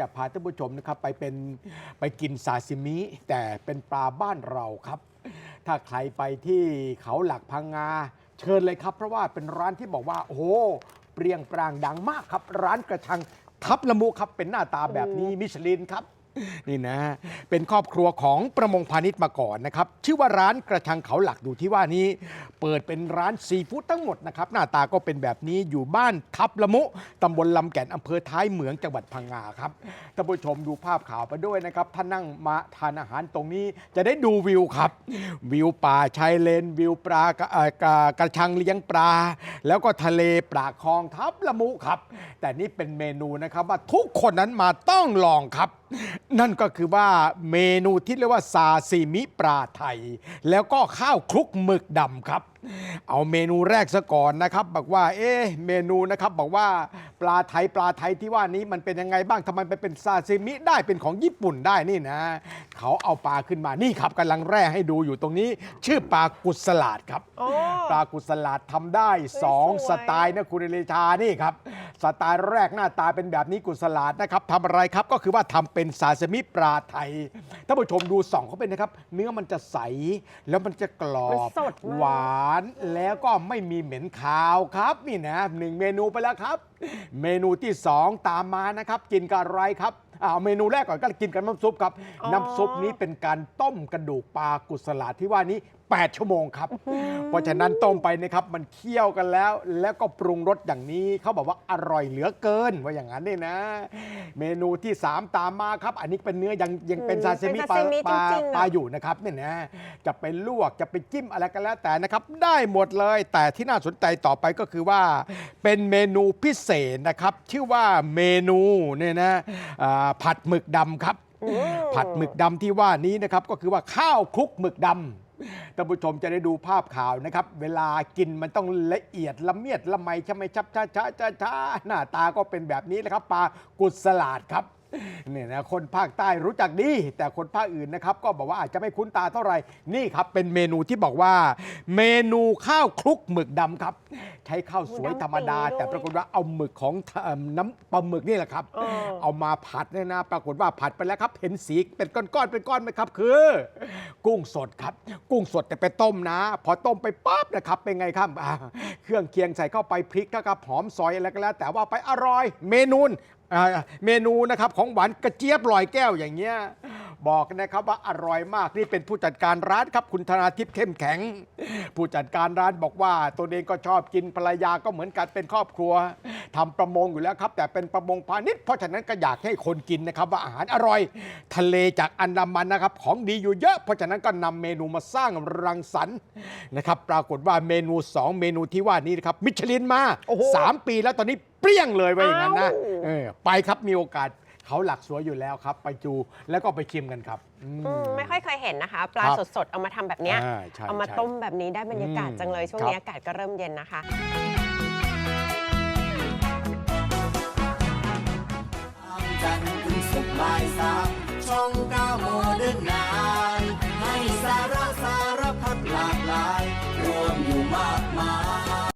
จะพาท่านผู้ชมนะครับไปเป็นไปกินซาซิมิ แต่เป็นปลาบ้านเราครับ ถ้าใครไปที่เขาหลักพังงา เชิญเลยครับ เพราะว่าเป็นร้านที่บอกว่า โอ้โหเปรียงปรางดังมากครับ ร้านกระชังทับละมุครับเป็นหน้าตาแบบนี้มิชลินครับ นี่นะ เป็นครอบครัวของประมงพาณิชย์มาก่อนนะครับ ชื่อว่าร้านกระชังเขาหลักดูที่ว่านี้ เปิดเป็นร้านซีฟู้ดทั้งหมดนะครับ หน้าตาก็เป็นแบบนี้อยู่บ้านทับละมุตำบลลำแก่นอำเภอท้ายเหมืองจังหวัดพังงาครับท่านผู้ชมดูภาพข่าวไปด้วยนะครับท่านนั่งมาทานอาหารตรงนี้จะได้ดูวิวครับ วิวป่าชายเลนวิวปลากระเอ่อกระกระชังเลี้ยงปลา แล้วก็ทะเลปลาคลองทับละมุครับ แต่นี่เป็นเมนูนะครับว่าทุกคนนั้นมาต้องลองครับนั่นก็คือว่าเมนูที่เรียกว่าซาซิมิปลาไทย แล้วก็ข้าวคลุกหมึกดำครับ เอาเมนูแรกซะก่อนนะครับ บอกว่า เอ๊ะเมนูนะครับ บอกว่าปลาไทยปลาไทยที่ว่านี้มันเป็นยังไงบ้างทำไมไปเป็นซาซิมิได้เป็นของญี่ปุ่นได้นี่นะ เขาเอาปลาขึ้นมานี่ครับกำลังแร่ให้ดูอยู่ตรงนี้ ชื่อปลากุสลาดครับ โอ้ ปลากุสลาดทำได้เฮ้ยสองสวยสไตล์นะคุณเอเลชานี่ครับ สไตล์แรกหน้าตาเป็นแบบนี้กุสลาดนะครับทำอะไรครับก็คือว่าทำเป็นซาซิมิปลาไทยท่านผู้ชมดูส่องเข้าไปนะครับ เนื้อมันจะใสแล้วมันจะกรอมันบสดมากหวานแล้วก็ไม่มีเหม็นคาวครับนี่นะหนึ่งเมนูไปแล้วครับ เมนูที่สองตามมานะครับ กินกับอะไรครับเอาเมนูแรกก่อนก็กินกับน้ำซุปครับอ๋อ น้ำซุปนี้เป็นการต้มกระดูกปลากุสลาดที่ว่านี้ 8 ชั่วโมงครับ เพราะฉะนั้นต้มไปนะครับมันเคี่ยวกันแล้ว แล้วก็ปรุงรสอย่างนี้เขาบอกว่าอร่อยเหลือเกินว่าอย่างนั้นนี่นะ เมนูที่ 3 ตามมาครับ อันนี้เป็นเนื้อยังยังเป็นอืมซาซิมิเป็นปลาซาซิมิปลาจริงๆอะ ปลาอยู่นะครับเนี่ยนะจะไปลวกจะไปจิ้มอะไรก็แล้วแต่นะครับ ได้หมดเลย แต่ที่น่าสนใจต่อไปก็คือว่า เป็นเมนูพิเศษนะครับ ชื่อว่าเมนูเนี่ยนะอ่าผัดหมึกดำครับอืมผัดหมึกดำที่ว่านี้นะครับก็คือว่าข้าวคลุกหมึกดำท่านผู้ชมจะได้ดูภาพข่าวนะครับ เวลากินมันต้องละเอียดละเมียดละไมใช่ไหมชับช้าช้าช้าช้าหน้าตาก็เป็นแบบนี้แหละครับปลากุศลาดครับ เนี่ยนะคนภาคใต้รู้จักดี แต่คนภาคอื่นนะครับ ก็บอกว่าอาจจะไม่คุ้นตาเท่าไหร่นี่ครับ เป็นเมนูที่บอกว่า เมนูข้าวคลุกหมึกดำครับ ใช้ข้าวสวยธรรมดา แต่ปรากฏว่าเอาหมึกของเอิ่มน้ำปลาหมึกนี่แหละครับ เออ เอามาผัดเนี่ยนะ ปรากฏว่าผัดไปแล้วครับ เห็นสีเป็นก้อนๆเป็นก้อนไหมครับ คือ กุ้งสดครับ กุ้งสดแต่ไปต้มนะ พอต้มไปปั๊บนะครับ เป็นไงครับอ่าเครื่องเคียงใส่เข้าไปพริกนะครับหอมซอยอะไรก็แล้ว แต่ว่าไปอร่อย เมนูน อ่าเมนูนะครับของหวานกระเจี๊ยบลอยแก้วอย่างเงี้ย บอกนะครับว่าอร่อยมากนี่เป็นผู้จัดการร้านครับ คุณธนาทิพย์เข้มแข็ง ผู้จัดการร้านบอกว่าตัวเองก็ชอบกินภรรยาก็เหมือนกันเป็นครอบครัวทำประมงอยู่แล้วครับ แต่เป็นประมงพาณิชย์เพราะฉะนั้นก็อยากให้คนกินนะครับ ว่าอาหารอร่อย ทะเลจากอันดามันนะครับ ของดีอยู่เยอะ เพราะฉะนั้นก็นำเมนูมาสร้างรังสรรค์นะครับ ปรากฏว่าเมนู 2 เมนูที่ว่านี้นะครับมิชลินมาโอ้โห3ปีแล้วตอนนี้เปรี้ยงเลยว่าอย่างนั้นนะอ้าวเออไปครับมีโอกาส เขาหลักสวยอยู่แล้วครับ ไปจูแล้วก็ไปชิมกันครับมไม่ค่อยเคยเห็นนะคะ ปลาสดๆ เอามาทำแบบนี้เอามาต้มแบบนี้ได้บรรยากาศจังเลย ช่วงนี้อากาศก็เริ่มเย็นนะคะ จันทร์สุกบ่ายสามช่องเก้าโมเดินนา